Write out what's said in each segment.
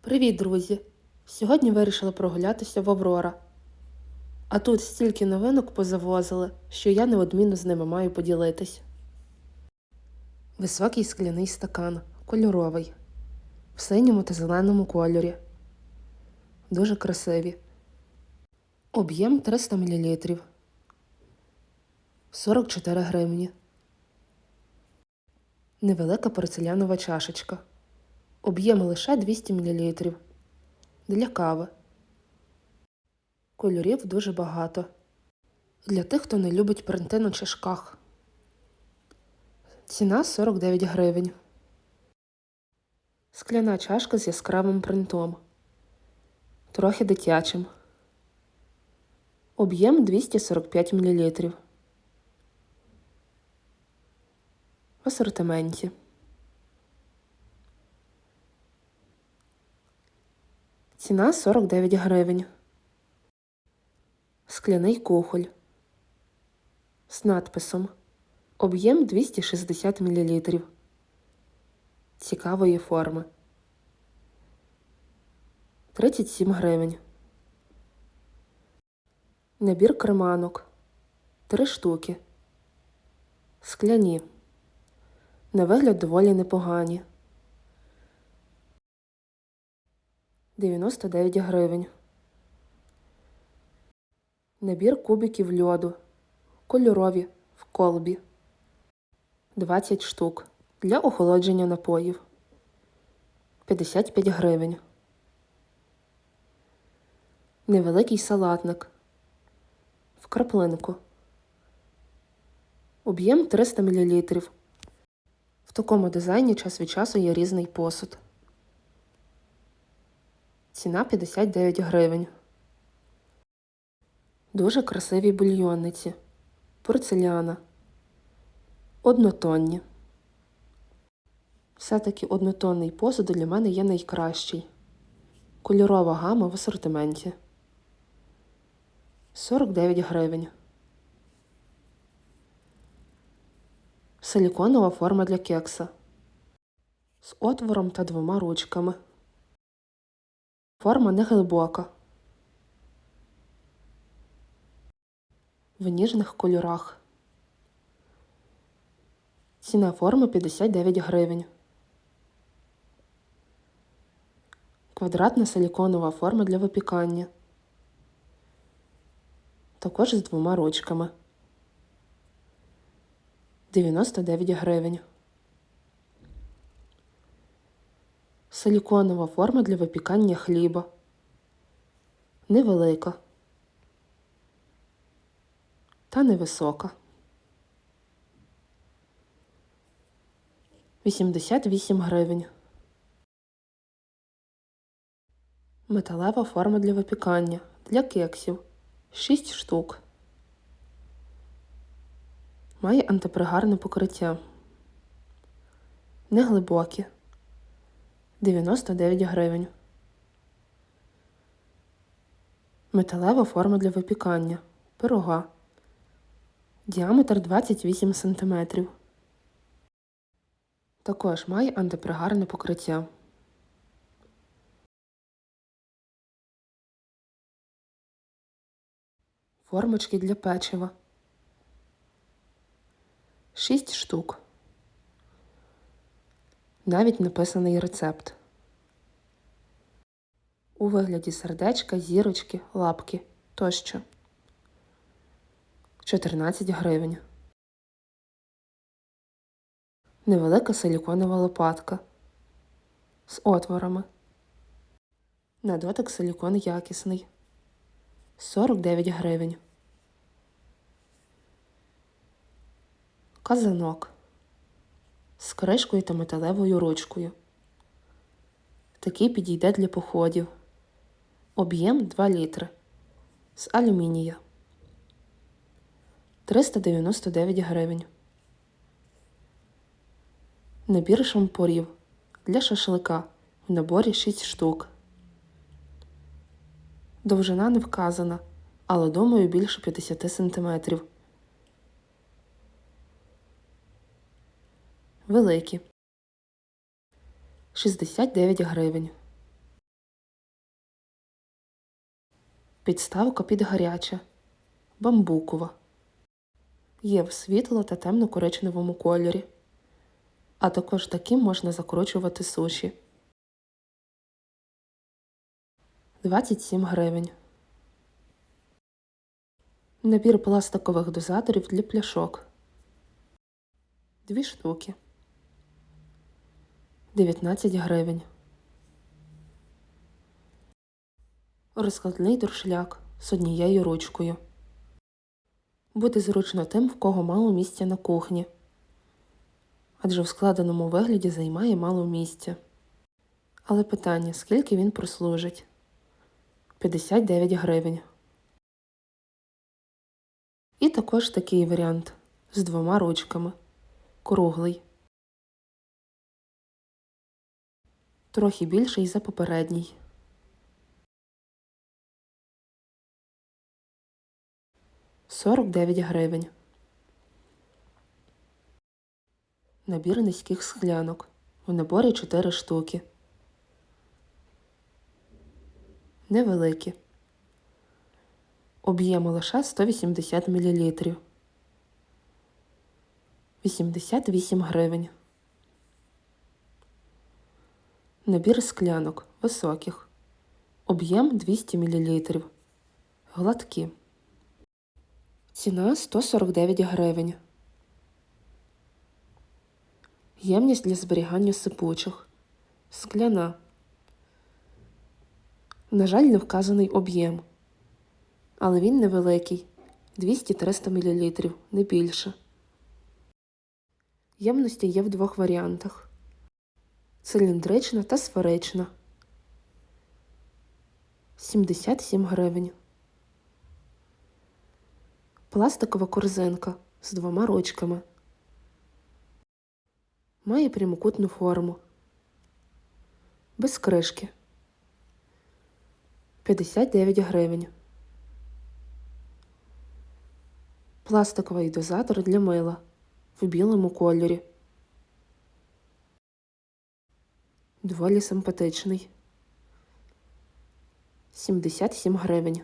Привіт, друзі! Сьогодні вирішила прогулятися в Аврора. А тут стільки новинок позавозили, що я неодмінно з ними маю поділитись. Високий скляний стакан, кольоровий, в синьому та зеленому кольорі. Дуже красиві. Об'єм 300 мл. 44 гривні. Невелика порцелянова чашечка. Об'єм лише 200 мл. Для кави. Кольорів дуже багато. Для тих, хто не любить принти на чашках. Ціна 49 гривень. Скляна чашка з яскравим принтом. Трохи дитячим. Об'єм 245 мл. В асортименті. Ціна 49 гривень. Скляний кухоль. З надписом. Об'єм 260 мл. Цікавої форми. 37 гривень. Набір креманок. Три штуки. Скляні. На вигляд доволі непогані. 99 гривень. Набір кубиків льоду. Кольорові в колбі. 20 штук. Для охолодження напоїв. 55 гривень. Невеликий салатник. В краплинку. Об'єм 300 мл. В такому дизайні час від часу є різний посуд. Ціна 59 гривень. Дуже красиві бульйонниці. Порцеляна. Однотонні. Все-таки однотонний посуд для мене є найкращий. Кольорова гама в асортименті. 49 гривень. Силіконова форма для кекса. З отвором та двома ручками. Форма не глибока. В ніжних кольорах. Ціна форми 59 гривень. Квадратна силіконова форма для випікання. Також з двома ручками. 99 гривень. Силіконова форма для випікання хліба. Невелика. Та невисока. 88 гривень. Металева форма для випікання. Для кексів. 6 штук. Має антипригарне покриття. Неглибокі. 99 гривень. Металева форма для випікання. Пирога. Діаметр 28 см. Також має антипригарне покриття. Формочки для печива. 6 штук. Навіть написаний рецепт. У вигляді сердечка, зірочки, лапки тощо. 14 гривень. Невелика силіконова лопатка з отворами. На дотик силікон якісний. 49 гривень. Казанок з кришкою та металевою ручкою. Такий підійде для походів. Об'єм 2 літри. З алюмінія. 399 гривень. Набір шампурів для шашлика в наборі 6 штук. Довжина не вказана, але думаю більше 50 см. Великі. 69 гривень. Підставка під гаряче. Бамбукова. Є в світло та темно-коричневому кольорі. А також таким можна закручувати суші. 27 гривень. Набір пластикових дозаторів для пляшок. Дві штуки. 19 гривень. Розкладний дуршляк з однією ручкою. Буде зручно тим, в кого мало місця на кухні. Адже в складеному вигляді займає мало місця. Але питання, скільки він прослужить? 59 гривень. І також такий варіант з двома ручками. Круглий. Трохи більший за попередній. Сорок дев'ять гривень. Набір низьких склянок. В наборі 4 штуки. Невеликі. Об'єму лише 180 мл. 88 гривень. Набір склянок високих. Об'єм 200 мл. Гладкі. Ціна 149 гривень. Ємність для зберігання сипучих. Скляна. На жаль, не вказаний об'єм. Але він невеликий 200-300 мл, не більше. Ємності є в двох варіантах: циліндрична та сферична. 77 гривень. Пластикова корзинка з двома ручками. Має прямокутну форму. Без кришки. 59 гривень. Пластиковий дозатор для мила в білому кольорі. Доволі симпатичний. 77 гривень.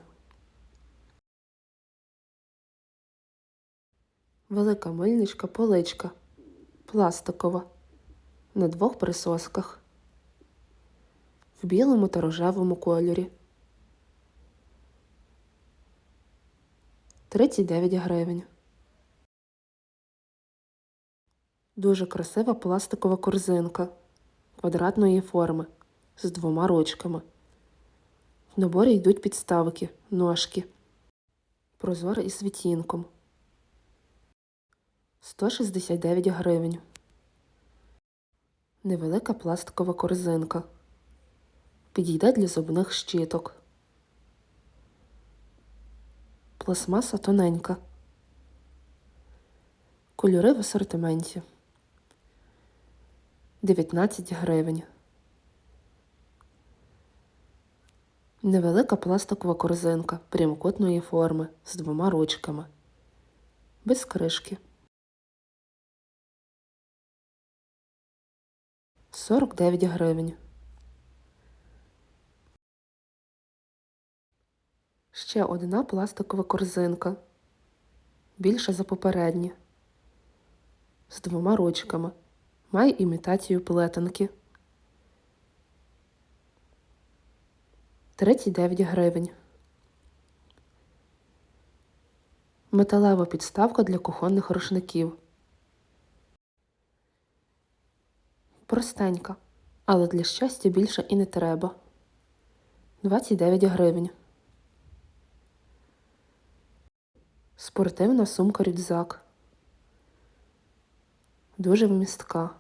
Велика мильничка поличка. Пластикова. На двох присосках. В білому та рожевому кольорі. 39 гривень. Дуже красива пластикова корзинка квадратної форми з двома ручками. В наборі йдуть підставки, ножки. Прозора із відтінком. 169 гривень. Невелика пластикова корзинка. Підійде для зубних щіток. Пластмаса тоненька. Кольори в асортименті. 19 гривень. Невелика пластикова корзинка прямокутної форми з двома ручками. Без кришки. 49 гривень. Ще одна пластикова корзинка. Більша за попередні. З двома ручками. Має імітацію плетенки. 39 гривень. Металева підставка для кухонних рушників. Простенька, але для щастя більше і не треба. 29 гривень. Спортивна сумка рюкзак. Дуже вмістка.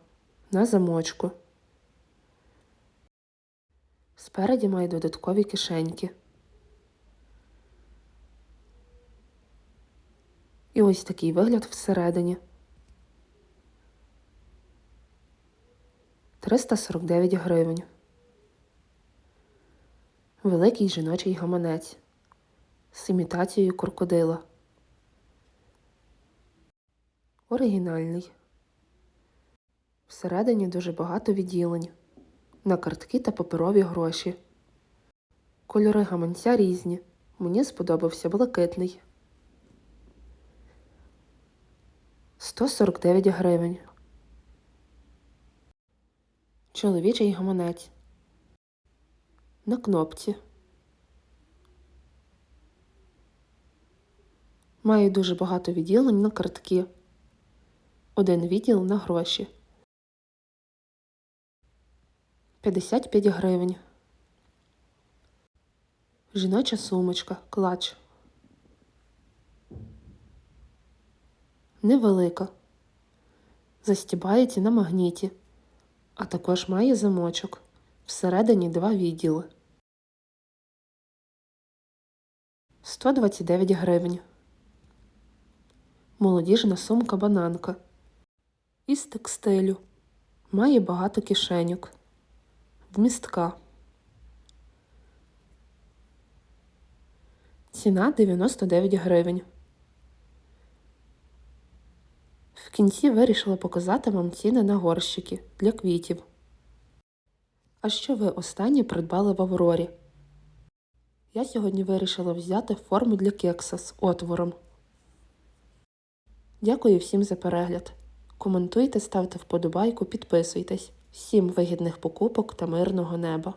На замочку. Спереді має додаткові кишеньки. І ось такий вигляд всередині. 349 гривень. Великий жіночий гаманець з імітацією крокодила. Оригінальний. Всередині дуже багато відділень. На картки та паперові гроші. Кольори гаманця різні. Мені сподобався блакитний. 149 гривень. Чоловічий гаманець. На кнопці. Має дуже багато відділень на картки. Один відділ на гроші. 55 гривень. Жіноча сумочка, клач. Невелика. Застібається на магніті, а також має замочок. Всередині два відділи. 129 гривень. Молодіжна сумка бананка. Із текстилю. Має багато кишеньок. Вмістка. Ціна 99 гривень. В кінці вирішила показати вам ціни на горщики для квітів. А що ви останнє придбали в Аврорі? Я сьогодні вирішила взяти форму для кекса з отвором. Дякую всім за перегляд. Коментуйте, ставте вподобайку, підписуйтесь. Всім вигідних покупок та мирного неба!